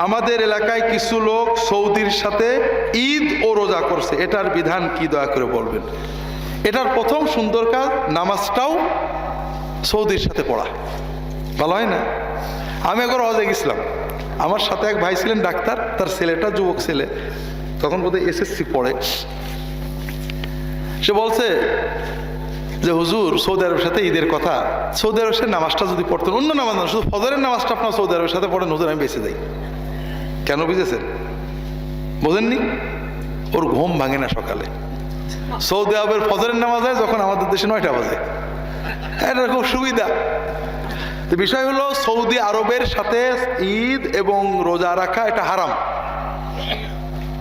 আমাদের এলাকায় কিছু লোক সৌদির সাথে ঈদ ও রোজা করছে। এটার বিধান কি দয়া করে বলবেন? এটার প্রথম সুন্দর কাজ নামাজটাও সৌদির সাথে পড়া। ভালো হয় না? আমি একবার হজে গেছিলাম। আমার সাথে এক ভাই ছিলেন ডাক্তার, তার ছেলেটা যুবক ছেলে। তখন বোধহয় এসএসসি পড়ে। সে বলছে যে, হুজুর, সৌদি আরবের সাথে ঈদের কথা। সৌদি আরবের সাথে নামাজটা যদি পড়তেন, অন্য নামাজ না, শুধু ফজরের নামাজটা আপনার সৌদি আরবের সাথে পড়েন, হুজুর, আমি বেঁচে যাই। কেন বুঝেছেন বোঝেননি? ওর ঘুম ভাঙে না সকালে। সৌদি আরবের ফজরের নামাজ হয় যখন আমাদের দেশে নয়টা বাজে। এটা খুব সুবিধা। বিষয় হলো, সৌদি আরবের সাথে ঈদ এবং রোজা রাখা এটা হারাম।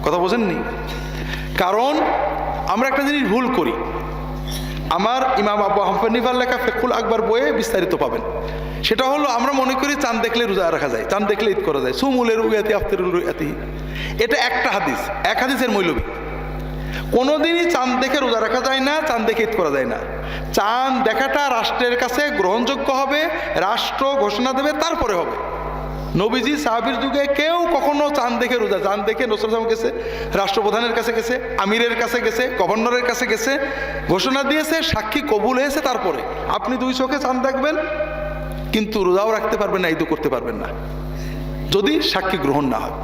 কথা বোঝেননি? কারণ আমরা একটা জিনিস ভুল করি। আমার ইমাম আবু হাম্পানিফার লেখা ফেকুল আকবর বইয়ে বিস্তারিত পাবেন। সেটা হলো আমরা মনে করি চাঁদ দেখলে রোজা রাখা যায়, চাঁদ দেখলে ঈদ করা যায়। সুমুলের উয়াতি আফতেরুল উয়াতি এটা একটা হাদিস, এক হাদিসের মৌলবী। কোনোদিনই চাঁদ দেখে রোজা রাখা যায় না, চাঁদ দেখে ঈদ করা যায় না। চাঁদ দেখাটা রাষ্ট্রের কাছে গ্রহণযোগ্য হবে, রাষ্ট্র ঘোষণা দেবে, তারপরে হবে। নবীজি সাহাবির যুগে কেউ কখনো চাঁদ দেখে রোজা, চাঁদ দেখে নসরুল গেছে, রাষ্ট্রপ্রধানের কাছে গেছে, আমিরের কাছে গেছে, গভর্নরের কাছে গেছে, ঘোষণা দিয়েছে, সাক্ষী কবুল হয়েছে তারপরে। আপনি দুই চোখে চাঁদ দেখবেন কিন্তু রোজাও রাখতে পারবেন না, ঈদও করতে পারবেন না। যদি সাক্ষী গ্রহণ না হয়।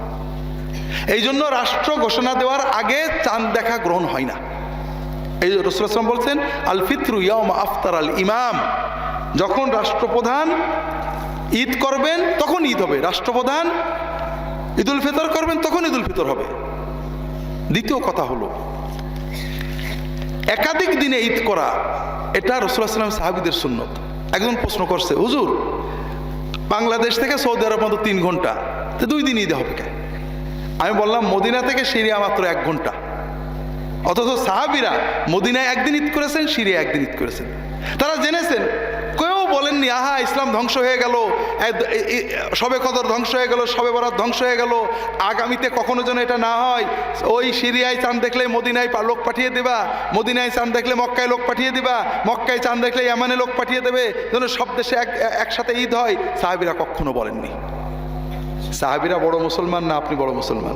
এই জন্য রাষ্ট্র ঘোষণা দেওয়ার আগে চাঁদ দেখা গ্রহণ হয় না। এই যে রসুল আসলাম বলছেন আল ফিত্রু ইয়াম আফতার আল ইমাম। যখন রাষ্ট্রপ্রধান ঈদ করবেন, তখন ঈদ হবে। রাষ্ট্রপ্রধান ঈদুল ফিতর করবেন, তখন ঈদুল ফিতর হবে। দ্বিতীয় কথা হলো, একাধিক দিনে ঈদ করা, এটা রসুল্লাহ সাল্লাম সাহাবিদের সুন্নত। একজন প্রশ্ন করছে, হুজুর, বাংলাদেশ থেকে সৌদি আরব মতো তিন ঘণ্টা, তো দুই দিন ঈদে হবে কেন? আমি বললাম, মদিনা থেকে সিরিয়া মাত্র এক ঘণ্টা। অথচ সাহাবিরা মদিনায় একদিন ঈদ করেছেন সিরিয়া একদিন ঈদ করেছেন। তারা জেনেছেন বলেননি, আহা, ইসলাম ধ্বংস হয়ে গেল। সবে কদর ধ্বংস হয়ে গেল, সবে বরাত ধ্বংস হয়ে গেল। আগামীতে কখনো যেন এটা না হয়। ওই সিরিয়ায় চাঁদ দেখলে মদিনায় লোক পাঠিয়ে দেবা। মদিনায় চাঁদ দেখলে মক্কায় লোক পাঠিয়ে দিবা। মক্কায় চাঁদ দেখলে এমানে লোক পাঠিয়ে দেবে। যেন সব দেশে এক একসাথে ঈদ হয়। সাহাবিরা কখনো বলেননি। সাহাবিরা বড় মুসলমান না আপনি বড় মুসলমান?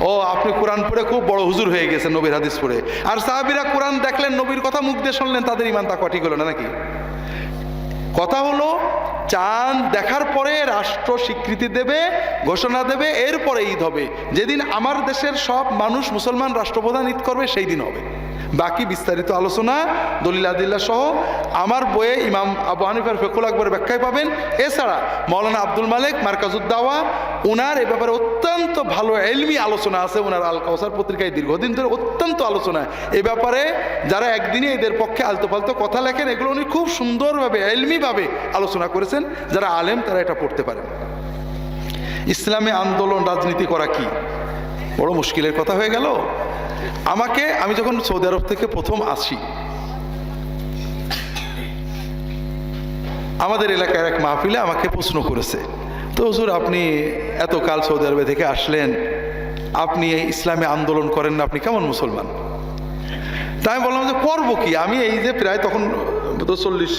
ও, আপনি কোরআন পড়ে খুব বড় হুজুর হয়ে গেছেন নবীর হাদিস পড়ে। আর সাহাবিরা কোরআন দেখলেন, নবীর কথা মুখ দিয়ে শুনলেন, তাদের ইমান তা কটি হলো না নাকি? কথা হলো, চাঁদ দেখার পরে রাষ্ট্র স্বীকৃতি দেবে, ঘোষণা দেবে, এরপরে ঈদ হবে। যেদিন আমার দেশের সব মানুষ মুসলমান রাষ্ট্রপ্রধান ঈদ করবে, সেই দিন হবে। বাকি বিস্তারিত আলোচনা, দলিল আদিল্লা সহ আমার বইয়ে ইমাম আবু হানিফার ফেকুল আকবর ব্যাখ্যায় পাবেন। এছাড়া মৌলানা আব্দুল মালিক মার্কাজুদ্দাওয়া ওনার এ ব্যাপারে অত্যন্ত ভালো এলমি আলোচনা আছে ওনার আল কাউসার পত্রিকায় দীর্ঘদিন ধরে অত্যন্ত আলোচনা। এ ব্যাপারে যারা একদিনে এদের পক্ষে আলতো ফালতো কথা লেখেন, এগুলো উনি খুব সুন্দরভাবে, এলমিভাবে আলোচনা করেছেন। যারা আলেম, তারা এটা পড়তে পারেন ইসলামে আন্দোলন, রাজনীতি করা কি? বড় মুশকিলের কথা হয়ে গেল। আমাকে, আমি যখন সৌদি আরব থেকে প্রথম আসি, আমাদের এলাকার এক মাহফিলে আমাকে প্রশ্ন করেছে, তো হুজুর, আপনি এত কাল সৌদি আরবে থেকে আসলেন, আপনি এই ইসলামে আন্দোলন করেন না, আপনি কেমন মুসলমান? তাই আমি বললাম যে, করব কি? আমি এই যে প্রায় তখন চল্লিশ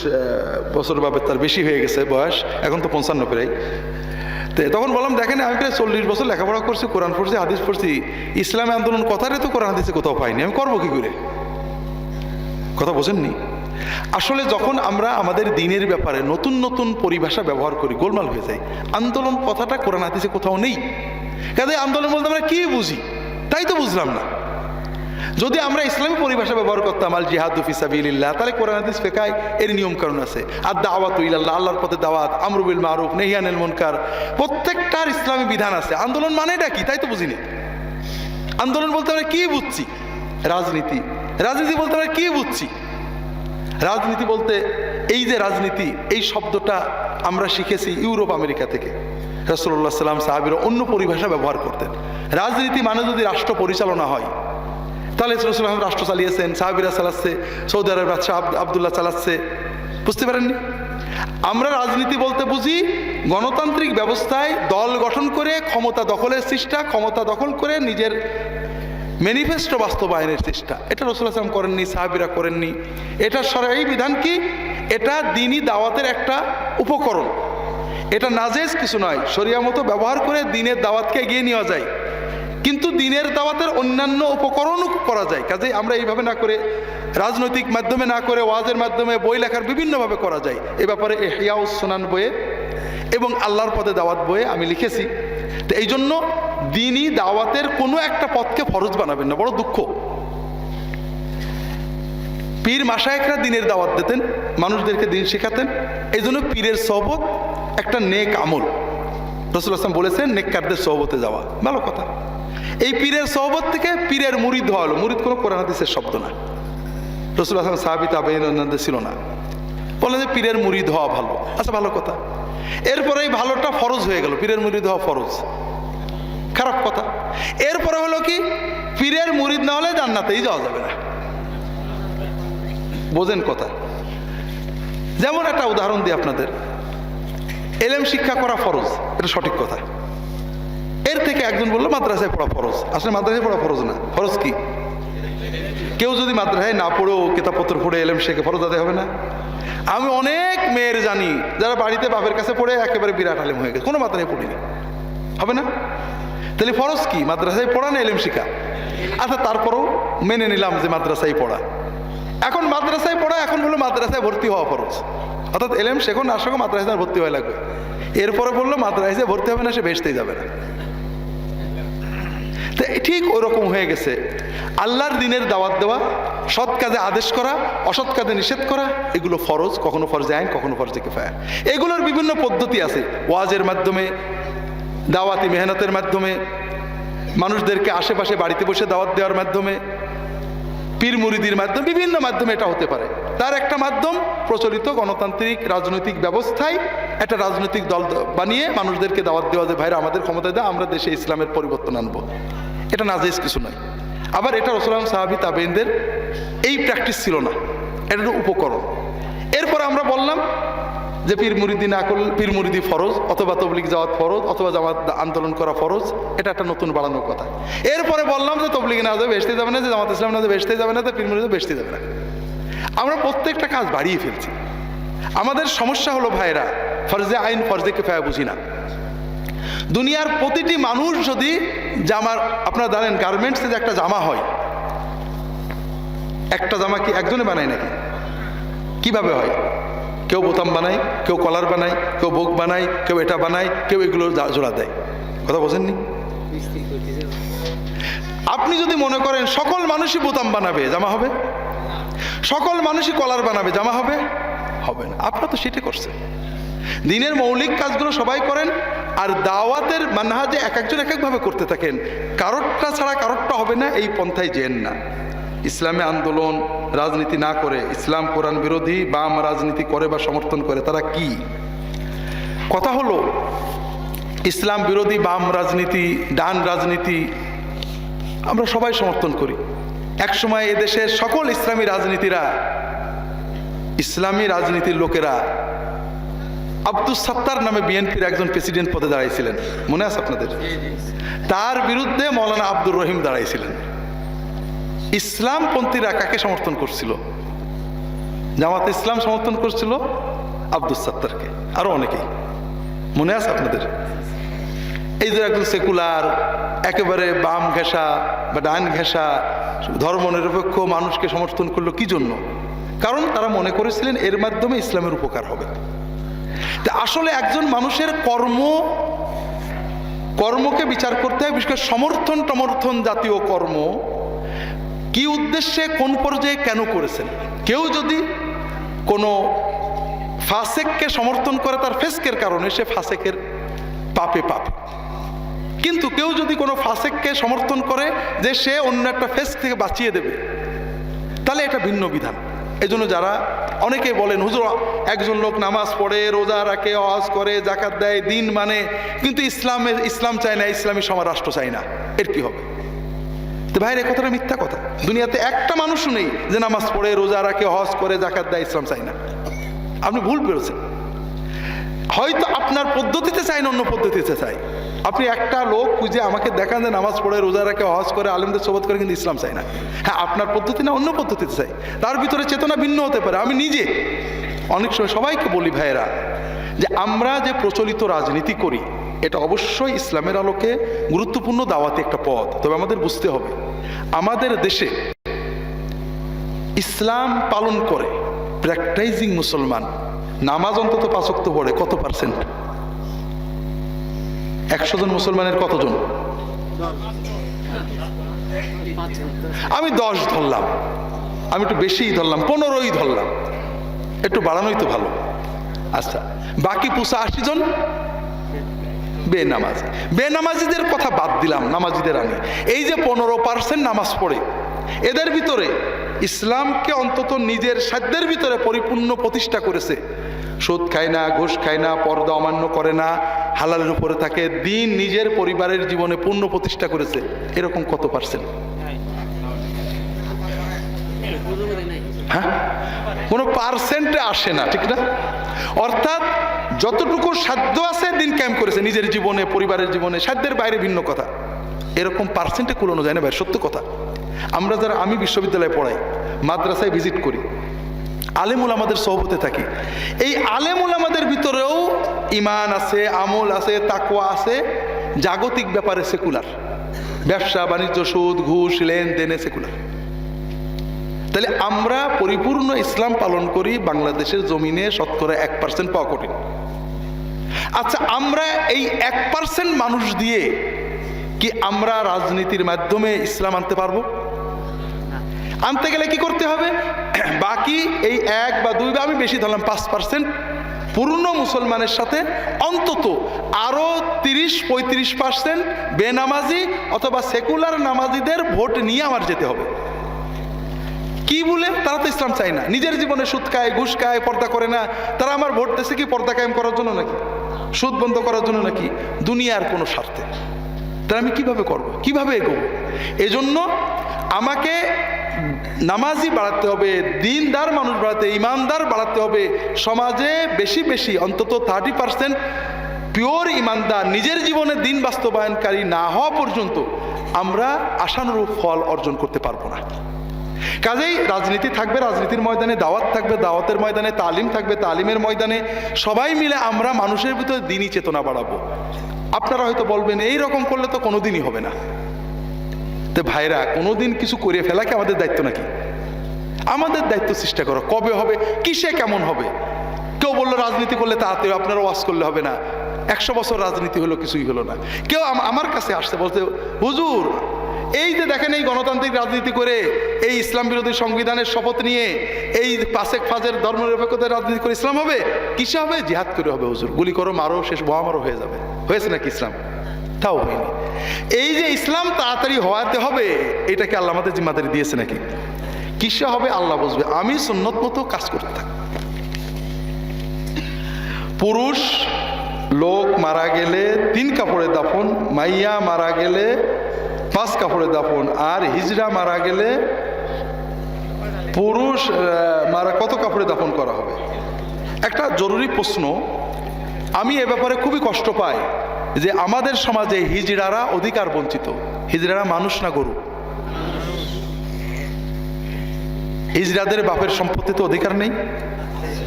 বছর বা তার বেশি হয়ে গেছে বয়স, এখন তো পঞ্চান্ন প্রায়। তো তখন বললাম, দেখেন, আমি প্রায় চল্লিশ বছর লেখাপড়া করছি, কোরআন পড়ছি, হাদিস পড়ছি। ইসলামী আন্দোলন কথারে তো কোরআন, হাদিসে কোথাও পাইনি। আমি করব কি করে? কথা বোঝেননি? আসলে যখন আমরা আমাদের দিনের ব্যাপারে নতুন নতুন পরিভাষা ব্যবহার করি, গোলমাল হয়ে যায় আন্দোলন কথাটা কোরআন, হাদিসে কোথাও নেই। কাজে আন্দোলন বলতে আমরা কি বুঝি? তাই তো বুঝলাম না। যদি আমরা ইসলামী পরিভাষা ব্যবহার করতাম, আল জিহাদ ফিসাবিল্লাহ তাহলে কোরআন হাদিস ফেকায় এর নিয়ম কারণ আছে। আর দাওয়াত ইল্লাহ আল্লাহর পথে দাওয়াত আমরুবিল মারুফ নেহিয়ানুল মুনকার, প্রত্যেকটার ইসলামী বিধান আছে। আন্দোলন মানেটা কি? তাই তো বুঝিনি। আন্দোলন বলতে আমরা কি বুঝছি? রাজনীতি। রাজনীতি বলতে আমরা কি বুঝছি? রাজনীতি বলতে এই যে রাজনীতি, এই শব্দটা আমরা শিখেছি ইউরোপ, আমেরিকা থেকে। রসল্লাহ সাল্লাম সাহাবিরা অন্য পরিভাষা ব্যবহার করতেন। রাজনীতি মানে যদি রাষ্ট্র পরিচালনা হয় তাহলে রাষ্ট্র চালিয়েছেন, সাহাবিরা চালাচ্ছে, সৌদি আরব বাদশাহ আব- আবদুল্লাহ চালাচ্ছে। বুঝতে পারেননি? আমরা রাজনীতি বলতে বুঝি, গণতান্ত্রিক ব্যবস্থায় দল গঠন করে ক্ষমতা দখলের চেষ্টা, ক্ষমতা দখল করে নিজের ম্যানিফেস্টো বাস্তবায়নের চেষ্টা। এটা রসুল আসলাম করেননি, সাহাবিরা করেননি। এটা সরাই বিধান কি? এটা দিনই দাওয়াতের একটা উপকরণ। এটা নাজেজ কিছু নয় শরিয়া মতো ব্যবহার করে দিনের দাওয়াতকে এগিয়ে নেওয়া যায় কিন্তু দিনের দাওয়াতের অন্যান্য উপকরণও করা যায়। কাজেই আমরা এইভাবে না করে রাজনৈতিক মাধ্যমে না করে ওয়াজের মাধ্যমে বই লেখার বিভিন্নভাবে করা যায়। এ ব্যাপারে এহিয়াউস সুনান বইয়ে এবং আল্লাহর পদে দাওয়াত বইয়ে আমি লিখেছি। তো এই জন্য দিনই দাওয়াতের কোনো একটা পথকে ফরজ বানাবেন না, বড় দুঃখ। পীর মাসায়করা দিনের দাওয়াত দিতেন, মানুষদেরকে দিন শেখাতেন। এই জন্য পীরের সহবত একটা নেক আমল। রসুল আসলাম বলেছেন, নেককারদের সহবতে যাওয়া। ভালো কথা। এই পীরের সহবত থেকে পীরের মুরিদ হলো। মুরিদ কোনো কোরআন হাদিসের শব্দ না। রসুল আসলাম সাহাবি অন্যান্য ছিল না। বলে যে পীরের মুরিদ হওয়া ভালো। আচ্ছা ভালো কথা। এরপরে এই ভালোটা ফরজ হয়ে গেল। পীরের মুরিদ হওয়া ফরজ। খারাপ কথা। এরপরে হলো কি? পীরের মুরিদ না হলে জান্নাতেই যাওয়া যাবে না। বোঝেন কথা। যেমন একটা উদাহরণ দিই আপনাদের। এলেম শিক্ষা করা ফরজ, এটা সঠিক কথা। এর থেকে একজন বলল, মাদ্রাসায় পড়া ফরজ। আসলে মাদ্রাসায় পড়া ফরজ না। ফরজ কি? কেউ যদি মাদ্রাসায় না পড়েও কিতাবপত্র পড়ে এলেম শেখে, ফরজ আদায় হবে না। আমি অনেক মেয়ের জানি, যারা বাড়িতে বাপের কাছে পড়ে একেবারে বিরাট আলেম হয়ে গেছে, কোনো মাদ্রাসায় পড়িনি। হবে না? তাহলে ফরজ কি? মাদ্রাসায় পড়া না এলেম শিখা আচ্ছা তারপরেও মেনে নিলাম যে মাদ্রাসায় পড়া। এখন মাদ্রাসায় পড়া, এখন হলো মাদ্রাসায় ভর্তি হওয়া খরচ অর্থাৎ এলেম শেখো, না শেখো, মাদ্রাসায় ভর্তি হয়ে লাগবে। এরপরে বলল, মাদ্রাসায় ভর্তি হবে না, সে বেসতেই যাবে না। তো ঠিক ওরকম হয়ে গেছে। আল্লাহর দিনের দাওয়াত দেওয়া, সৎ কাজে আদেশ করা, অসৎ কাজে নিষেধ করা, এগুলো ফরজ, কখনো ফরজে আইন, কখনো ফরজে কেফায়া এগুলোর বিভিন্ন পদ্ধতি আছে। ওয়াজের মাধ্যমে, দাওয়াতি মেহনতের মাধ্যমে, মানুষদেরকে আশেপাশে বাড়িতে বসে দাওয়াত দেওয়ার মাধ্যমে পীর মুরিদির মাধ্যমে, বিভিন্ন মাধ্যমে এটা হতে পারে। তার একটা মাধ্যম প্রচলিত গণতান্ত্রিক রাজনৈতিক ব্যবস্থায় একটা রাজনৈতিক দল বানিয়ে মানুষদেরকে দাওয়াত দেওয়া যে, ভাইরা, আমাদের ক্ষমতায় দেয় আমরা দেশে ইসলামের পরিবর্তন আনব। এটা নাজেজ কিছু নয়। আবার এটা রসলাম সাহাবি তাবেনদের এই প্র্যাকটিস ছিল না। এটা উপকরণ। এরপর আমরা বললাম যে পীর মুরিদি না করলে, পীর মুরিদি ফরজ, অথবা তবলিক জামাত ফরজ, অথবা জামাত আন্দোলন করা ফরজ, এটা একটা নতুন বাড়ানোর কথা। এরপরে বললাম যে তবলিগ না যাবে বেসতে যাবে না, যে জামাত ইসলাম না যাবে বেসতে যাবে না তো পীর মুরিদি বেসতে যাবে না। আমরা প্রত্যেকটা কাজ বাড়িয়ে ফেলছি। আমাদের সমস্যা হলো ভাইরা ফরজে আইন, ফরজে কেফায়া বুঝি না। দুনিয়ার প্রতিটি মানুষ যদি জামার আপনারা জানেন গার্মেন্টসে যে একটা জামা হয়, একটা জামা কি একজনে বানায় নাকি? কীভাবে হয়? কেউ বোতাম বানায়, কেউ কলার বানায়, কেউ বুক বানায়, কেউ এটা বানায়, কেউ এগুলো জোড়া দেয়। কথা বোঝেননি? আপনি যদি মনে করেন সকল মানুষই বোতাম বানাবে, জামা হবে? সকল মানুষই কলার বানাবে, জামা হবে? হবে না। আপনারা তো সেটা করছেন। দিনের মৌলিক কাজগুলো সবাই করেন, আর দাওয়াতের মানহাজে এক একজন এক একভাবে করতে থাকেন। কারোরটা ছাড়া কারোরটা হবে না, এই পন্থায় যেন না। ইসলামে আন্দোলন রাজনীতি না করে, ইসলাম কোরআন বিরোধী বাম রাজনীতি করে বা সমর্থন করে, তারা কি? কথা হলো, ইসলাম বিরোধী বাম রাজনীতি, ডান রাজনীতি, আমরা সবাই সমর্থন করি। একসময় এদেশের সকল ইসলামী রাজনীতিরা, ইসলামী রাজনীতির লোকেরা আব্দুল সাত্তার নামে বিএনপির একজন প্রেসিডেন্ট পদে দাঁড়াইছিলেন। মনে আছে আপনাদের? তার বিরুদ্ধে মৌলানা আব্দুর রহিম দাঁড়াইছিলেন। ইসলামপন্থীরা কাকে সমর্থন করছিল? জামাত ইসলাম সমর্থন করছিল আব্দুল সাত্তারকে, আরও অনেকেই। মনে আছে আপনাদের? এই যে একজন সেকুলার, একেবারে বাম ঘেঁষা বা ডান ঘেঁষা ধর্মনিরপেক্ষ মানুষকে সমর্থন করল কি জন্য? কারণ তারা মনে করেছিলেন এর মাধ্যমে ইসলামের উপকার হবে। তা আসলে একজন মানুষের কর্ম, কর্মকে বিচার করতে হয়, বিশেষ করে সমর্থন টমর্থন জাতীয় কর্ম কি উদ্দেশ্যে কোন পর্যায়ে কেন করেছেন? কেউ যদি কোনো ফাসেককে সমর্থন করে তার ফেসকের কারণে, সে ফাসেকের পাপে পাপে। কিন্তু কেউ যদি কোনো ফাসেককে সমর্থন করে যে সে অন্য একটা ফেস থেকে বাঁচিয়ে দেবে, তাহলে এটা ভিন্ন বিধান। এই যারা অনেকে বলেন, হুজুর, একজন লোক নামাজ পড়ে, রোজা রাখে আওয়াজ করে জাকাত দেয়, দিন মানে। কিন্তু ইসলামে, ইসলাম চায় না, ইসলামী সমাজ, রাষ্ট্র চায় না। এর কি হবে? তো ভাইয়ের কথাটা মিথ্যা কথা। দুনিয়াতে একটা মানুষও নেই যে নামাজ পড়ে, রোজা রাখে, হজ করে জাকাত দেয়, ইসলাম চাই না। আপনি ভুল পেরেছেন। হয়তো আপনার পদ্ধতিতে চাই না, অন্য পদ্ধতিতে চাই আপনি একটা লোক খুঁজে আমাকে দেখান যে নামাজ পড়ে, রোজা রাখে, হজ করে, আলেমদের সোবত করে, কিন্তু ইসলাম চাই না। হ্যাঁ আপনার পদ্ধতি না, অন্য পদ্ধতিতে চাই তার ভিতরে চেতনা ভিন্ন হতে পারে। আমি নিজে অনেক সময় সবাইকে বলি, ভাইয়েরা, যে আমরা যে প্রচলিত রাজনীতি করি, এটা অবশ্যই ইসলামের আলোকে গুরুত্বপূর্ণ দাওয়াতে একটা পথ। তবে আমাদের বুঝতে হবে আমাদের দেশে ইসলাম পালন করে প্র্যাকটাইজিং মুসলমান, নামাজ অন্তত পাঁচক্ত পড়ে, কত পার্সেন্ট একশো জন মুসলমানের কতজন? আমি দশ ধরলাম। আমি একটু বেশিই ধরলাম, পনেরোই ধরলাম। একটু বাড়ানোই তো ভালো। আচ্ছা বাকি পুষা আশি জন? বেনামাজি। বেনামাজিদের কথা বাদ দিলাম, নামাজিদের আগে। এই যে পনেরো পার্সেন্ট নামাজ পড়ে, এদের ভিতরে ইসলামকে অন্তত নিজের সাধ্যের ভিতরে পরিপূর্ণ প্রতিষ্ঠা করেছে। সুদ খায় না, ঘুষ খায় না, পর্দা অমান্য করে না, হালালের উপরে থাকে, দিন নিজের পরিবারের জীবনে পূর্ণ প্রতিষ্ঠা করেছে। এরকম কত পার্সেন্ট? হ্যাঁ? কোনো পার্সেন্টে আসে না, ঠিক না? অর্থাৎ যতটুকু সাধ্য আছে দিন ক্যাম্প করেছে, নিজের জীবনে, পরিবারের জীবনে, সাধ্যের বাইরে ভিন্ন কথা। এরকম পার্সেন্টে কুলানো যায় না ভাই, সত্য কথা। আমরা যারা, আমি বিশ্ববিদ্যালয়ে পড়াই, মাদ্রাসায় ভিজিট করি, আলেমুল আমাদের সহবতে থাকি। এই আলেমুল আমাদের ভিতরেও ইমান আছে, আমল আছে, তাকওয়া আছে, জাগতিক ব্যাপারে সেকুলার ব্যবসা, বাণিজ্য, সুদ, ঘুষ, লেনদেনে সেকুলার তাহলে আমরা পরিপূর্ণ ইসলাম পালন করি, বাংলাদেশের জমিনে শতকরা এক পার্সেন্ট পাওয়া কঠিন। আচ্ছা আমরা এই এক পার্সেন্ট মানুষ দিয়ে কি আমরা রাজনীতির মাধ্যমে ইসলাম আনতে পারব? আনতে গেলে কি করতে হবে? বাকি এই এক বা দুই বা আমি বেশি ধরলাম পাঁচ পার্সেন্ট পূর্ণ মুসলমানের সাথে অন্তত আরও তিরিশ পঁয়ত্রিশ পার্সেন্ট বেনামাজি অথবা সেকুলার নামাজিদের ভোট নিয়ে আমার যেতে হবে। কি বলে? তারা তো ইসলাম চায় না। নিজের জীবনে সুদ খায়, ঘুষ খায়, পর্দা করে না। তারা আমার ভোট দেশে কি পর্দা কায়েম করার জন্য নাকি? সুদ বন্ধ করার জন্য নাকি দুনিয়ার কোনো স্বার্থে? তাহলে আমি কীভাবে করব? কীভাবে এগোবো? এজন্য আমাকে নামাজি বাড়াতে হবে, দিনদার মানুষ বাড়াতে, ইমানদার বাড়াতে হবে। সমাজে বেশি বেশি, অন্তত থার্টি পার্সেন্ট পিওর ইমানদার, নিজের জীবনে দিন বাস্তবায়নকারী না হওয়া পর্যন্ত আমরা আশানুরূপ ফল অর্জন করতে পারব না। কাজেই রাজনীতি থাকবে, রাজনীতির ময়দানে, দাওয়াত থাকবে, দাওয়াতের ময়দানে, তালিম থাকবে, তালিমের ময়দানে, সবাই মিলে আমরা মানুষের ভিতরে দিনই চেতনা বাড়াবো। আপনারা হয়তো বলবেন, এই রকম করলে তো কোনো দিনই হবে না। তো ভাইরা, কোনোদিন কিছু করে ফেলা কি আমাদের দায়িত্ব নাকি? আমাদের দায়িত্ব চেষ্টা করো, কবে হবে, কিসে কেমন হবে? কেউ বলল, রাজনীতি করলে তাড়াতাড়ি আপনারা ওয়াশ করলে হবে না। একশো বছর রাজনীতি হলো, কিছুই হলো না। কেউ আমার কাছে আসতে বলতে হুজুর এই যে দেখেন এই গণতান্ত্রিক রাজনীতি করে এই ইসলাম বিরোধী সংবিধানের শপথ নিয়ে এই পাশেক ফাজের ধর্মনিরপেক্ষতার রাজনীতি করে ইসলাম হবে? কিসে হবে? জিহাদ করে হবে, হুজুর। গুলি করো, মারো, শেষ বোয়া মারো হয়ে যাবে। হয়েছে নাকি ইসলাম? তাও হয়নি। এই যে ইসলাম তাড়াতাড়ি হওয়াতে হবে, এটাকে আল্লাহ আমাদের জিম্মাদারি দিয়েছে নাকি? কিসে হবে? আল্লাহ বুঝবে আমি সুন্নত মতো কাজ করতে পুরুষ লোক মারা গেলে তিন কাপড়ে দাফন, মাইয়া মারা গেলে পাঁচ কাপড়ে দাফন। আর হিজড়া মারা গেলে পুরুষ মারা কত কাপড়ে দাফন করা হবে? একটা জরুরি প্রশ্ন। আমি এ ব্যাপারে খুবই কষ্ট পাই যে আমাদের সমাজে হিজড়ারা অধিকার বঞ্চিত। হিজড়ারা মানুষ না গরু? হিজড়াদের বাপের সম্পত্তি তো অধিকার নেই।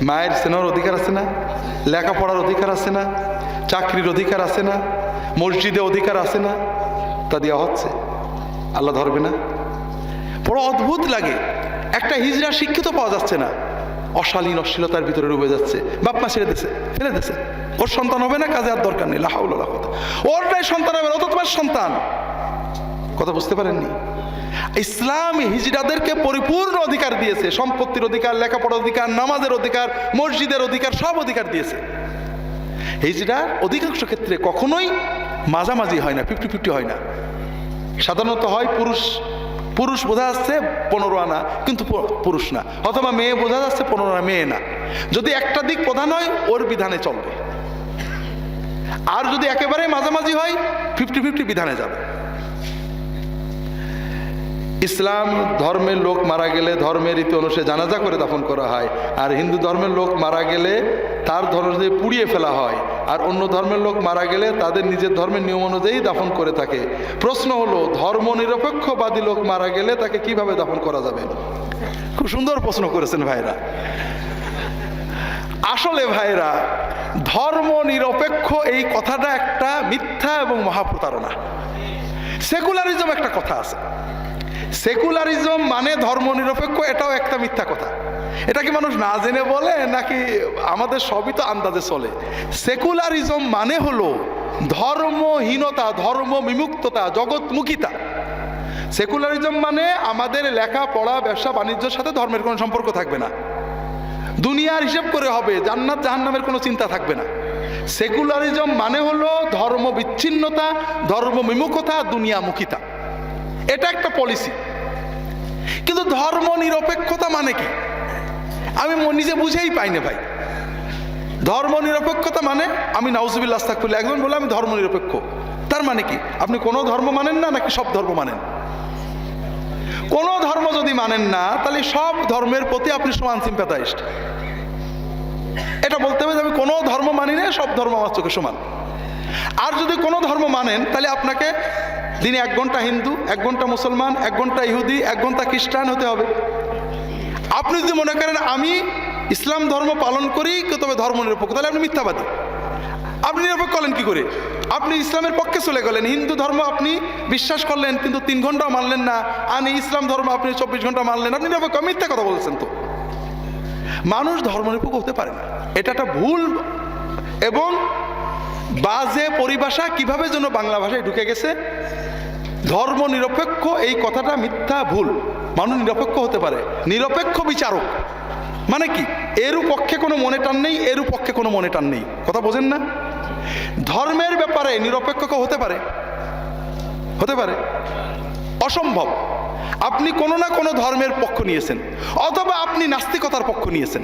মায়ের সেনার অধিকার আছে না? লেখাপড়ার অধিকার আছে না? চাকরির অধিকার আছে না? মসজিদে অধিকার আছে না? তা দেওয়া হচ্ছে। আল্লাহ ধরবে না। বড় অদ্ভুত লাগে। একটা হিজড়া শিক্ষিত পাওয়া যাচ্ছে না। অশালীন অশ্লীলতার ভিতরে ডুবে যাচ্ছে। বাপ মা ছেড়ে দিছে, ফেলে দিছে। ওর সন্তান হবে না, কাজে আর দরকার নেই। লাহাউল্লাহ কথা ওর নাই সন্তান হবে ও তোমার সন্তান। কথা বুঝতে পারেননি? ইসলাম হিজড়াদেরকে পরিপূর্ণ অধিকার দিয়েছে। সম্পত্তির অধিকার, লেখাপড়ার অধিকার, নামাজের অধিকার, মসজিদের অধিকার, সব অধিকার দিয়েছে। হিজড়া অধিকাংশ ক্ষেত্রে কখনোই মাঝামাঝি হয় না, ফিফটি ফিফটি হয় না। সাধারণত হয় পুরুষ পুরুষ বোঝা যাচ্ছে পনেরো আনা, কিন্তু পুরুষ না। অথবা মেয়ে বোঝা যাচ্ছে পনেরো আনা, মেয়ে না। যদি একটা দিক প্রধান হয়, ওর বিধানে চলবে। আর যদি একেবারে মাঝামাঝি হয় ফিফটি ফিফটি বিধানে যাবে। ইসলাম ধর্মের লোক মারা গেলে ধর্মের রীতি অনুসারে জানাজা করে দাফন করা হয়। আর হিন্দু ধর্মের লোক মারা গেলে তার ধর্ম অনুযায়ী পুড়িয়ে ফেলা হয়। আর অন্য ধর্মের লোক মারা গেলে তাদের নিজের ধর্মের নিয়ম অনুযায়ী দাফন করে থাকে। প্রশ্ন হলো ধর্ম নিরপেক্ষবাদী লোক মারা গেলে তাকে কীভাবে দাফন করা যাবে? খুব সুন্দর প্রশ্ন করেছেন ভাইরা। আসলে ভাইরা ধর্ম নিরপেক্ষ এই কথাটা একটা মিথ্যা এবং মহাপ্রতারণা। সেকুলারিজম একটা কথা আছে। সেকুলারিজম মানে ধর্ম নিরপেক্ষ এটাও একটা মিথ্যা কথা। এটা কি মানুষ না জেনে বলে, নাকি আমাদের সবই তো আন্দাজে চলে? সেকুলারিজম মানে হলো ধর্মহীনতা ধর্ম বিমুক্ততা জগৎমুখিতা। সেকুলারিজম মানে আমাদের লেখা, পড়া, ব্যবসা, বাণিজ্যের সাথে ধর্মের কোনো সম্পর্ক থাকবে না। দুনিয়ার হিসেব করে হবে, জান্নাত, জাহান্নামের কোনো চিন্তা থাকবে না। সেকুলারিজম মানে হলো ধর্ম বিচ্ছিন্নতা ধর্ম বিমুখতা দুনিয়ামুখিতা। এটা একটা পলিসি কিন্তু ধর্ম নিরপেক্ষতা মানে কি? আমি নিজে বুঝেই পাই না ভাই। ধর্ম নিরপেক্ষতা মানে আমি নাউজুবিল্লাহ আস্তাকফিল্লাহ একজন বলে আমি ধর্ম নিরপেক্ষ। তার মানে কি? আপনি কোনো ধর্ম মানেন না, নাকি সব ধর্ম মানেন? কোনো ধর্ম যদি মানেন না, তাহলে সব ধর্মের প্রতি আপনি সমান সিম্প্যাথাইস্ট এটা বলতে হবে যে আমি কোনো ধর্ম মানি না, সব ধর্ম আমার চোখে সমান। আর যদি কোনো ধর্ম মানেন, তাহলে আপনাকে দিনে এক ঘণ্টা হিন্দু, এক ঘণ্টা মুসলমান, এক ঘণ্টা ইহুদি, এক ঘণ্টা খ্রিস্টান হতে হবে। আপনি যদি মনে করেন, আমি ইসলাম ধর্ম পালন করি, তবে ধর্ম নিরপেক্ষ তাহলে আপনি মিথ্যাবাদী। আপনি নিরপেক্ষ করলেন কি করে? আপনি ইসলামের পক্ষে চলে গেলেন, হিন্দু ধর্ম আপনি বিশ্বাস করলেন, কিন্তু তিন ঘণ্টা মানলেন না, আর ইসলাম ধর্ম আপনি চব্বিশ ঘণ্টা মানলেন, আপনি নিরপেক্ষ, মিথ্যা কথা বলছেন তো। মানুষ ধর্মনিরপেক্ষ হতে পারে না। এটা একটা ভুল এবং বাজে পরিভাষা কীভাবে যেন বাংলা ভাষায় ঢুকে গেছে? ধর্ম নিরপেক্ষ, এই কথাটা মিথ্যা, ভুল। মানুষ নিরপেক্ষ হতে পারে। নিরপেক্ষ বিচারক। মানে কি? এরও পক্ষে কোনো মনে টান নেই এরও পক্ষে কোনো মনে টান নেই। কথা বোঝেন না? ধর্মের ব্যাপারে নিরপেক্ষ হতে পারে? হতে পারে। অসম্ভব। আপনি কোনো না কোনো ধর্মের পক্ষ নিয়েছেন, অথবা আপনি নাস্তিকতার পক্ষ নিয়েছেন।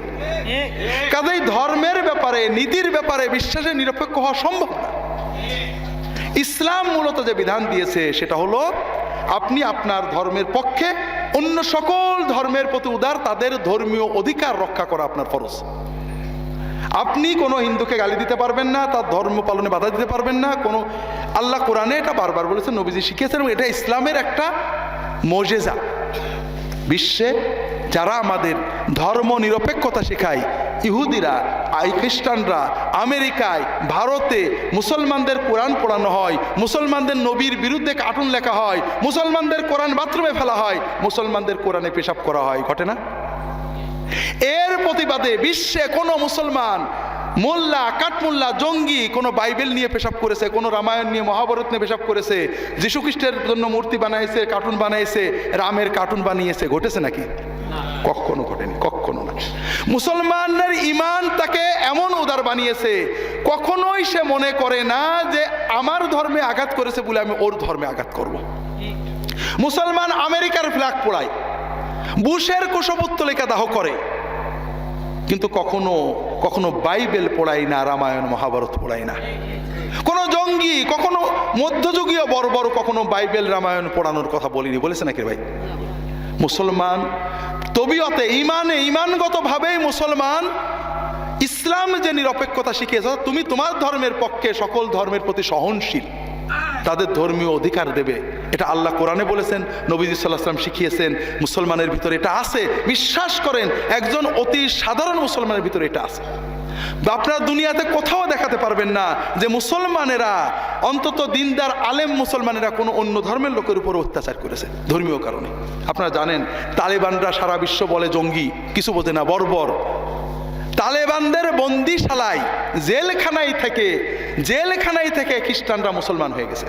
কাজেই ধর্মের ব্যাপারে, নীতির ব্যাপারে বিশ্বাসে নিরপেক্ষ হওয়া সম্ভব না। ইসলাম মূলত যে বিধান দিয়েছে, সেটা হলো আপনি আপনার ধর্মের পক্ষে অন্য সকল ধর্মের প্রতি উদার, তাদের ধর্মীয় অধিকার রক্ষা করা আপনার ফরজ। আপনি কোনো হিন্দুকে গালি দিতে পারবেন না, তার ধর্ম পালনে বাধা দিতে পারবেন না, কোনো, আল্লাহ কোরআনে এটা বারবার বলেছেন নবীজি শিখিয়েছেন, এবং এটা ইসলামের একটা মজেজা। বিশ্বে যারা আমাদের ধর্ম নিরপেক্ষতা শেখায়, ইহুদিরা, আই খ্রিস্টানরা, আমেরিকায়, ভারতে মুসলমানদের কোরআন পড়ানো হয়, মুসলমানদের নবীর বিরুদ্ধে কার্টুন লেখা হয়, মুসলমানদের কোরআন বাথরুমে ফেলা হয়, মুসলমানদের কোরআনে পেশাব করা হয়, ঘটে না? এর প্রতিবাদে বিশ্বে কোনো মুসলমান মোল্লা, কাঠমোল্লা, জঙ্গি কোনো বাইবেল নিয়ে পেশাব করেছে, কোনো রামায়ণ নিয়ে, মহাভারত নিয়ে পেশাব করেছে, যীশু খ্রিস্টের জন্য মূর্তি বানাইছে, কার্টুন বানাইছে, রামের কার্টুন বানিয়েছে, ঘটেছে নাকি? কখনো ঘটেনি, কখনো না। মুসলমানের ইমান তাকে এমন উদার বানিয়েছে, কখনোই সে মনে করে না যে আমার ধর্মে আঘাত করেছে বলে আমি ওর ধর্মে আঘাত করব। মুসলমান আমেরিকার ফ্ল্যাগ পোড়ায়, বুশের কুশপুত্তলিকা দাহ করে। কিন্তু কখনো কখনো বাইবেল পড়াই না, রামায়ণ, মহাভারত পড়াই না। কোনো জঙ্গি, কখনো মধ্যযুগীয় বড় বড় কখনো বাইবেল, রামায়ণ পড়ানোর কথা বলিনি। বলেছে নাকি ভাই? মুসলমান, তবিয়তে ইমানে ইমানগতভাবেই মুসলমান, ইসলাম যে নিরপেক্ষতা শিখিয়েছে তুমি তোমার ধর্মের পক্ষে সকল ধর্মের প্রতি সহনশীল। তাদের ধর্মীয় অধিকার দেবে। এটা আল্লাহ কোরআনে বলেছেন, নবীজি সাল্লাহ সাল্লাম শিখিয়েছেন, মুসলমানের ভিতরে এটা আছে। বিশ্বাস করেন, একজন অতি সাধারণ মুসলমানের ভিতরে এটা আছে। আপনারা দুনিয়াতে কোথাও দেখাতে পারবেন না যে মুসলমানেরা, অন্তত দিনদার আলেম মুসলমানেরা কোনো অন্য ধর্মের লোকের উপর অত্যাচার করেছে, ধর্মীয় কারণে। আপনারা জানেন, তালেবানরা সারা বিশ্ব বলে জঙ্গি, কিছু বোঝে না, বর্বর। তালেবানদের বন্দিশালায় জেলখানায় থেকে জেলখানায় থেকে খ্রিস্টানরা মুসলমান হয়ে গেছে।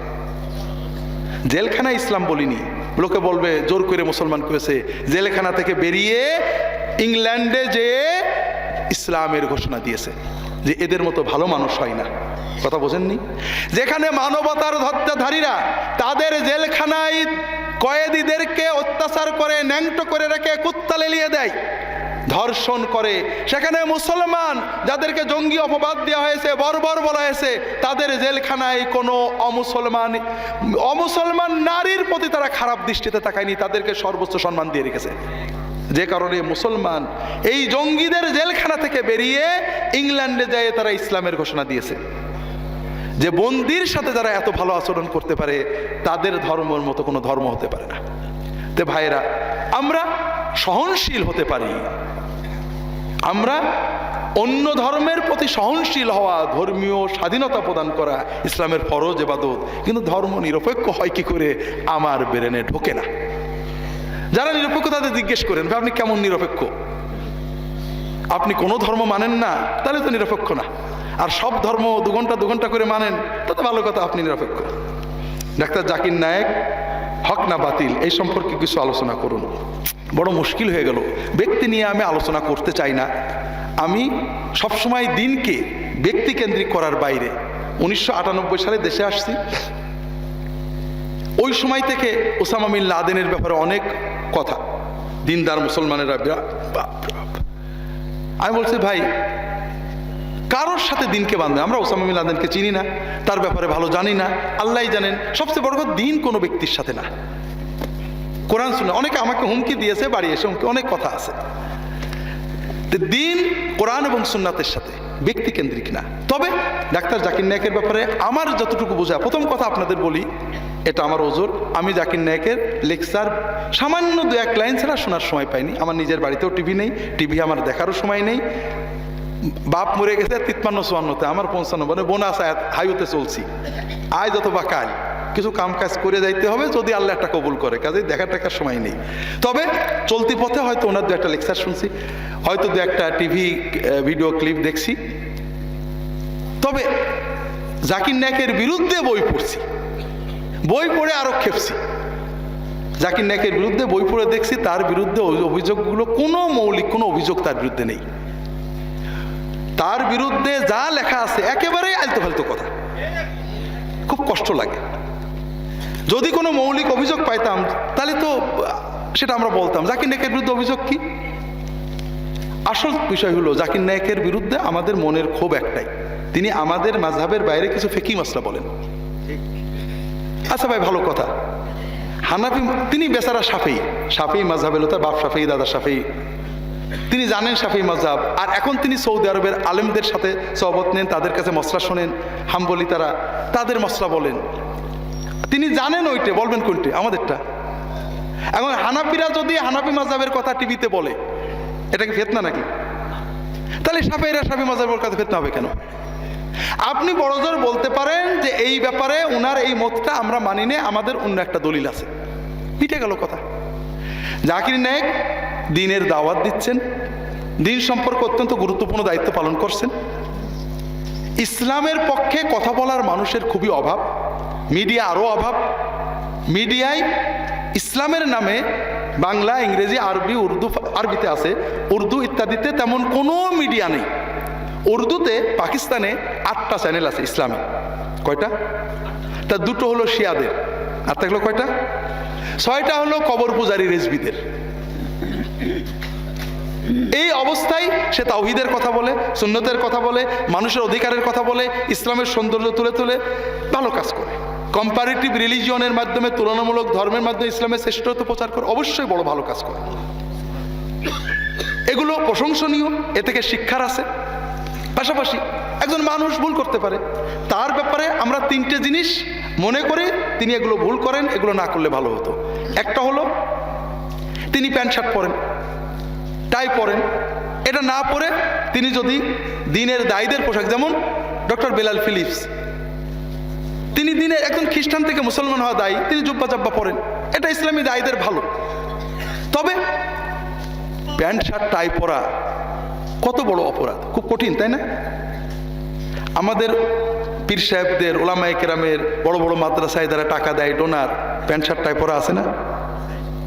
জেলখানা ইসলাম বলিনি। লোকে বলবে, জোর করে মুসলমান করেছে। জেলখানা থেকে বেরিয়ে ইংল্যান্ডে যে ইসলামের ঘোষণা দিয়েছে, যে এদের মতো ভালো মানুষ হয় না। কথা বোঝেননি? যেখানে মানবতার ধত্তাধারীরা তাদের জেলখানায় কয়েদিদেরকে অত্যাচার করে, ন্যাংটো করে রেখে কুত্তা লেলিয়ে দেয় ধর্ষণ করে। সেখানে মুসলমান যাদেরকে জঙ্গি অপবাদ দেওয়া হয়েছে, বর্বর বলা হয়েছে, তাদের জেলখানায় কোনো অমুসলমান অমুসলমান নারীর প্রতি তারা খারাপ দৃষ্টিতে তাকায়নি, তাদেরকে সর্বোচ্চ সম্মান দিয়ে রেখেছে। যে কারণে মুসলমান এই জঙ্গিদের জেলখানা থেকে বেরিয়ে ইংল্যান্ডে যায় তারা ইসলামের ঘোষণা দিয়েছে। যে বন্দির সাথে যারা এত ভালো আচরণ করতে পারে, তাদের ধর্মের মতো কোনো ধর্ম হতে পারে না। তে ভাইরা আমরা সহনশীল হতে পারি। আমরা অন্য ধর্মের প্রতি সহনশীল হওয়া, ধর্মীয় স্বাধীনতা প্রদান করা ইসলামের ফরজ এবাদত কিন্তু ধর্ম নিরপেক্ষ হয় কি করে? আমার ব্রেনে ঢোকে না। যারা নিরপেক্ষ তাদের জিজ্ঞেস করেন আপনি কেমন নিরপেক্ষ? আপনি কোনো ধর্ম মানেন না, তাহলে তো নিরপেক্ষ না। আর সব ধর্ম দু ঘণ্টা দু ঘণ্টা করে মানেন তাতে ভালো কথা, আপনি নিরপেক্ষ। ডাক্তার জাকির নায়েক, হক না বাতিল, এই সম্পর্কে কিছু আলোচনা করুন। বড় মুশকিল হয়ে গেল। ব্যক্তি নিয়ে আমি আলোচনা করতে চাই না। আমি সবসময় দিনকে ব্যক্তিকেন্দ্রিক করার বাইরে। উনিশশো আটানব্বই সালে দেশে আসছি। ওই সময় থেকে ওসামা বিন লাদেনের ব্যাপারে অনেক কথা। দিনদার মুসলমানেরা আমি বলছি, ভাই, কারোর সাথে দিনকে বাঁধবে? আমরা ওসামা বিন লাদেনকে চিনি না। তার ব্যাপারে ভালো জানি না। আল্লাহই জানেন, সবচেয়ে বড় কথা, দিন কোনো ব্যক্তির সাথে না। কোরআন শুনে অনেকে আমাকে হুমকি দিয়েছে, বাড়ি এসে হুমকি, অনেক কথা আছে। দিন কোরআন এবং সুন্নাতের সাথে ব্যক্তি কেন্দ্রিক না। তবে ডাক্তার জাকির নায়কের ব্যাপারে আমার যতটুকু বোঝা, প্রথম কথা আপনাদের বলি, এটা আমার ওজোর, আমি জাকির নায়কের লেকচার সামান্য দু এক লাইন ছাড়া শোনার সময় পাইনি। আমার নিজের বাড়িতেও টিভি নেই, টিভি আমার দেখারও সময় নেই। বাপ মরে গেছে তিপ্পান্ন চুয়ান্নতে, আমার পঞ্চান্ন মানে বোনাস হাইওতে চলছি। আয় যত বা কাল। কিছু কাম কাজ করে যাইতে হবে যদি আল্লাহ একটা কবুল করে কাজে দেখা টাকার সময় নেই। তবে চলতি পথে হয়তো ওনার দু একটা লেকচার শুনছি, হয়তো দু একটা টিভি ভিডিও ক্লিপ দেখছি। তবে জাকির নায়কের বিরুদ্ধে বই পড়ছি। বই পড়ে আরও খেপছি। জাকির নায়কের বিরুদ্ধে বই পড়ে দেখছি, তার বিরুদ্ধে অভিযোগগুলো, কোনো মৌলিক, কোনো অভিযোগ তার বিরুদ্ধে নেই। তার বিরুদ্ধে যা লেখা আছে, একেবারেই আলতো ফালতো কথা। খুব কষ্ট লাগে। যদি কোনো মৌলিক অভিযোগ পাইতাম, তাহলে তো, সেটা আমরা বলতাম। জাকির নায়কের বিরুদ্ধে অভিযোগ কি? আসল বিষয় হলো, জাকির নায়কের বিরুদ্ধে আমাদের মনের ক্ষোভ একটাই। তিনি আমাদের মাঝহাবের বাইরে কিছু ফেকি মশলা বলেন। আচ্ছা ভাই, ভালো কথা। হানাফি, তিনি বেচারা সাফেই। সাফেই মাঝহাব এলো তার বাপ সাফেই, দাদা সাফেই। তিনি জানেন সাফি মাজাব আর এখন তিনি সৌদি আরবের আলেমদের সাথে সহবত নেন, তাদের কাছে মশলা শোনেন, হাম্বলি তারা তাদের মশলা বলেন। তিনি জানেন ওইটে, বলবেন কোনটে? আমাদেরটা। এখন হানাফিরা যদি হানাফি মাজাবের কথা টিভিতে বলে, এটা কি ফেতনা নাকি? তাহলে সাফেরা সাফি মাজাবের কথা ফেতনা হবে কেন? আপনি বড়জোর বলতে পারেন যে এই ব্যাপারে ওনার এই মতটা আমরা মানি নে, আমাদের অন্য একটা দলিল আছে। মিটে গেল কথা। জাকির নায়েক দিনের দাওয়াত দিচ্ছেন, দিন সম্পর্কে অত্যন্ত গুরুত্বপূর্ণ দায়িত্ব পালন করছেন। ইসলামের পক্ষে কথা বলার মানুষের খুবই অভাব। মিডিয়া আরও অভাব। মিডিয়ায় ইসলামের নামে বাংলা, ইংরেজি, আরবি, উর্দু, আরবিতে আছে, উর্দু ইত্যাদিতে তেমন কোনো মিডিয়া নেই। উর্দুতে পাকিস্তানে আটটা চ্যানেল আছে ইসলামে। কয়টা? তা দুটো হলো শিয়াদের, আর থাকল কয়টা? ছয়টা হলো কবর পূজারী রেজবিদের। এই অবস্থায় সে তাওহিদের কথা বলে, সুন্নতের কথা বলে, মানুষের অধিকারের কথা বলে, ইসলামের সৌন্দর্য তুলে তুলে, ভালো কাজ করে। কম্পারেটিভ রিলিজিয়নের মাধ্যমে, তুলনামূলক ধর্মের মাধ্যমে ইসলামের শ্রেষ্ঠত্ব প্রচার করে, অবশ্যই বড় ভালো কাজ করে। এগুলো প্রশংসনীয়, এ থেকে শিক্ষার আছে। পাশাপাশি একজন মানুষ ভুল করতে পারে। তার ব্যাপারে আমরা তিনটে জিনিস মনে করি তিনি এগুলো ভুল করেন, এগুলো না করলে ভালো হতো। একটা হলো, তিনি প্যান্ট শার্ট পরেন, টাই পরেন। এটা না পরে তিনি যদি দিনের দায়ীদের পোশাক, যেমন ডক্টর বেলাল ফিলিপস তিনি দিনের একজন খ্রিস্টান থেকে মুসলমান হওয়া দায়ী। তিনি জুব্বা জাব্বা পরেন। এটা ইসলামী দায়ীদের ভালো। তবে প্যান্ট, শার্ট, টাই পরা কত বড় অপরাধ? খুব কঠিন, তাই না? আমাদের পীর সাহেবদের, ওলামায় কেরামের বড় বড় মাদ্রাসায় যারা টাকা দেয়, ডোনার, প্যান্ট, শার্ট, টাই পরা আছে না?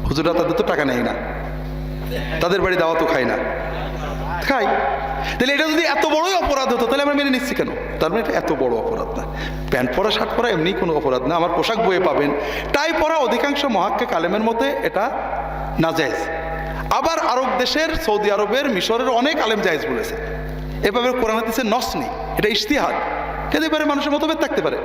হুজুরা তাদের তো টাকা নেয় না। তাদের বাড়ি দাওয়া তো খায় না। খাই তাহলে এটা যদি এত বড়ই অপরাধ হতো, তাহলে আমরা মেনে নিচ্ছি কেন? তার মানে এত বড় অপরাধ না। প্যান্ট পরা, শার্ট পরা এমনি কোনো অপরাধ না। আমার পোশাক বয়ে পাবেন। টাই পরা অধিকাংশ মহাক্কে কালেমের মতে এটা নাজায়জ। আবার আরব দেশের, সৌদি আরবের, মিশরের অনেক আলেম জায়েজ বলেছে। এভাবে কোরআন হাদিসের নস নেই। এটা ইশতিহাদ। কিন্তু এবারে মানুষের মতভেদ থাকতে পারে।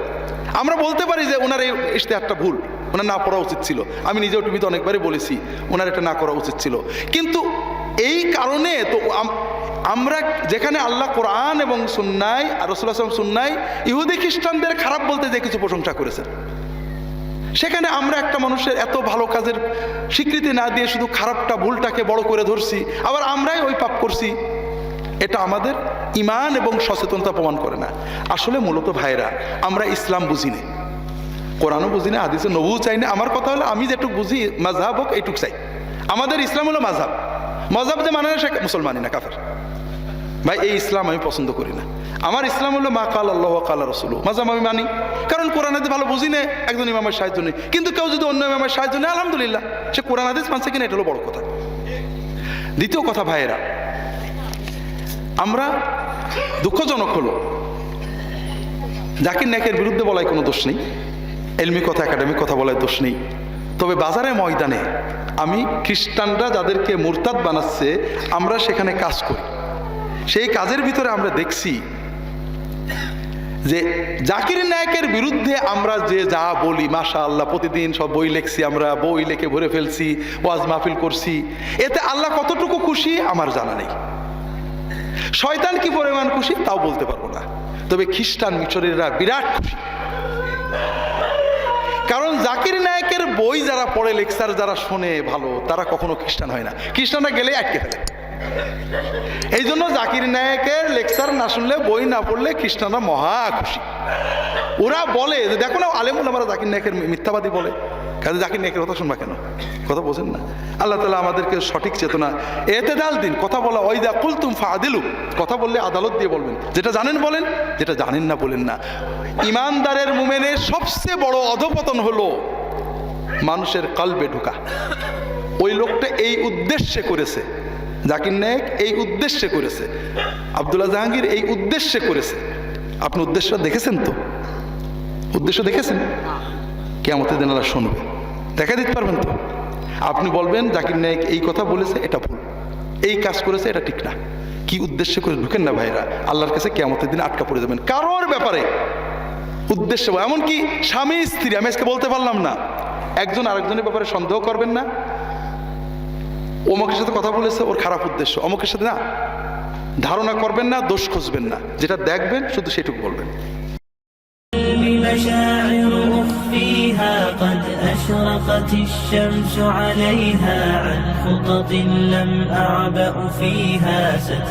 আমরা বলতে পারি যে ওনার এই ইশতেহারটা ভুল। ওনার না পড়া উচিত ছিল। আমি নিজেও টিভিতে অনেকবারই বলেছি, ওনার এটা না করা উচিত ছিল। কিন্তু এই কারণে তো আমরা যেখানে আল্লাহ কোরআন এবং সুন্নাই আর রসুল্লাহ সুন্নাই, ইহুদি খ্রিস্টানদের খারাপ বলতে যে কিছু প্রশংসা করেছেন। সেখানে আমরা একটা মানুষের এত ভালো কাজের স্বীকৃতি না দিয়ে শুধু খারাপটা, ভুলটাকে বড় করে ধরছি, আবার আমরাই ওই পাপ করছি। এটা আমাদের ইমান এবং সচেতনতা প্রমাণ করে না। আসলে মূলত ভাইরা আমরা ইসলাম বুঝি না। কোরআনও বুঝি না হাদিসে নবুও চাই না। আমার কথা হলো, আমি যেটুক বুঝি মাঝহাব হোক, এইটুক চাই। আমাদের ইসলাম হলো মাঝহাব মজাব যে মানে না, সে মুসলমানই না, কাফের। ভাই, এই ইসলাম আমি পছন্দ করি না। আমার ইসলাম হলো মা কাল আল্লাহ কাল রসুল মাঝাম আমি মানি, কারণ কোরআন হাদিস ভালো বুঝি না একজন ইমামের সাহায্য নেই। কিন্তু কেউ যদি অন্য ইমামের সাহায্য নেই আলহামদুলিল্লাহ, সে কোরআন হাদিস মানছে কিনা, এটা হলো বড় কথা। দ্বিতীয় কথা, ভাইয়েরা, আমরা দুঃখজনক হলো, জাকির নায়কের বিরুদ্ধে বলায় কোনো দোষ নেই, এলমি কথা, একাডেমিক কথা বলায় দোষ নেই। তবে বাজারে, ময়দানে, আমি খ্রিস্টানরা যাদেরকে মুরতাদ বানাচ্ছে, আমরা সেখানে কাজ করি। সেই কাজের ভিতরে আমরা দেখছি যে জাকির নায়কের বিরুদ্ধে আমরা যে যা বলি মাশা আল্লাহ প্রতিদিন সব বই লেখছি আমরা, বই লেখে ভরে ফেলছি, ওয়াজ মাহফিল করছি, এতে আল্লাহ কতটুকু খুশি আমার জানা নেই। শয়তান কি পরিমাণ খুশি তাও বলতে পারব না। তবে খ্রিস্টান মিশরেরা বিরাট খুশি। কারণ জাকির নায়কের বই যারা পড়ে, লেকচার যারা শোনে, ভালো, তারা কখনো খ্রিস্টান হয় না। খ্রিস্টানরা গেলে আটকে ফেলে। এই জন্য জাকির নায়কের লেকচার না শুনলে, বই না পড়লে খ্রিস্টানরা মহা খুশি। ওরা বলে দেখো না আলেমুল আমরা জাকির নায়কের মিথ্যাবাদী বলে। কাজে জাকির নায়কের কথা শুনবা কেন? কথা বোঝেন না। আল্লাহ তালা আমাদেরকে সঠিক চেতনা এতে দাল দিন, কথা বলা ওই দা কুলতুম ফাদিলু কথা বললে আদালত দিয়ে বলবেন। যেটা জানেন বলেন, যেটা জানেন না বলেন না। ইমানদারের মুমেনের সবচেয়ে বড় অধপতন হলো মানুষের কলবে ঢোকা। ওই লোকটা এই উদ্দেশ্যে করেছে। জাকির নায়েক এই উদ্দেশ্যে করেছে। আবদুল্লাহ জাহাঙ্গীর এই উদ্দেশ্যে করেছে। আপনি উদ্দেশ্য দেখেছেন তো? উদ্দেশ্য দেখেছেন? কেমতের দিন আল্লাহ শুনবে। দেখা দিতে পারবেন তো? আপনি বলবেন, জাকির নায়েক এই কথা বলেছে, এটা ভুল। এই কাজ করেছে, এটা ঠিক না। কি উদ্দেশ্যে করে ঢুকেন না ভাইরা? আল্লাহর কাছে কেমতের দিন আটকা পড়ে যাবেন। কারোর ব্যাপারে উদ্দেশ্য এমনকি স্বামী, স্ত্রী, আমি আজকে বলতে পারলাম না। একজন আরেকজনের ব্যাপারে সন্দেহ করবেন না। অমুকের সাথে কথা বলেছে ওর খারাপ উদ্দেশ্য অমুকের সাথে না ধারণা করবেন না দোষ খুঁজবেন না যেটা দেখবেন শুধু সেটুকু বলবেন بمشاعر أخفيها قد أشرقت الشمس عليها عن خطط لم أعبأ فيها ست